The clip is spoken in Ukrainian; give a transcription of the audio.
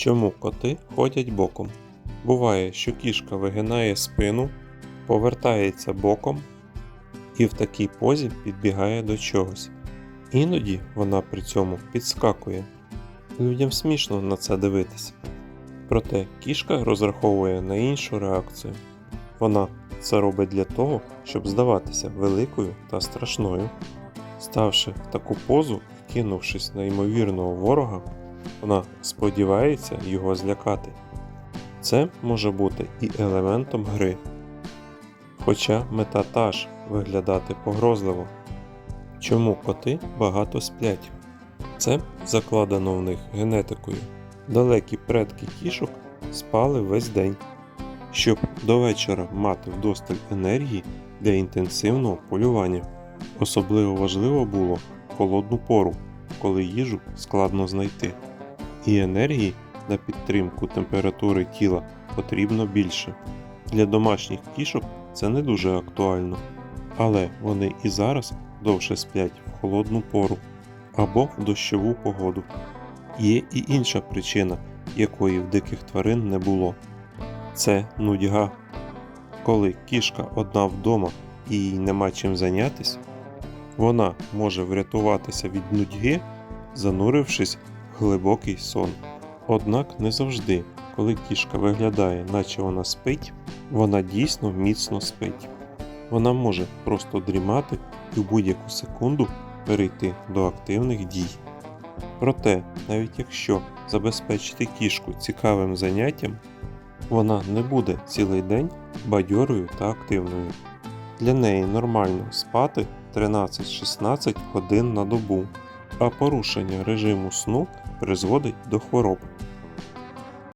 Чому коти ходять боком? Буває, що кішка вигинає спину, повертається боком і в такій позі підбігає до чогось. Іноді вона при цьому підскакує. Людям смішно на це дивитися. Проте кішка розраховує на іншу реакцію. Вона це робить для того, щоб здаватися великою та страшною. Ставши в таку позу кинувшись на ймовірного ворога, вона сподівається його злякати. Це може бути і елементом гри. Хоча мета та ж виглядати погрозливо. Чому коти багато сплять? Це закладено в них генетикою. Далекі предки кішок спали весь день, щоб до вечора мати вдосталь енергії для інтенсивного полювання. Особливо важливо було холодну пору, коли їжу складно знайти. І енергії на підтримку температури тіла потрібно більше. Для домашніх кішок це не дуже актуально, але вони і зараз довше сплять в холодну пору або в дощову погоду. Є і інша причина, якої в диких тварин не було. Це нудьга. Коли кішка одна вдома і їй нема чим зайнятись, вона може врятуватися від нудьги, занурившись глибокий сон. Однак не завжди, коли кішка виглядає, наче вона спить, вона дійсно міцно спить. Вона може просто дрімати і в будь-яку секунду перейти до активних дій. Проте, навіть якщо забезпечити кішку цікавим заняттям, вона не буде цілий день бадьорою та активною. Для неї нормально спати 13-16 годин на добу, а порушення режиму сну призводить до хвороб.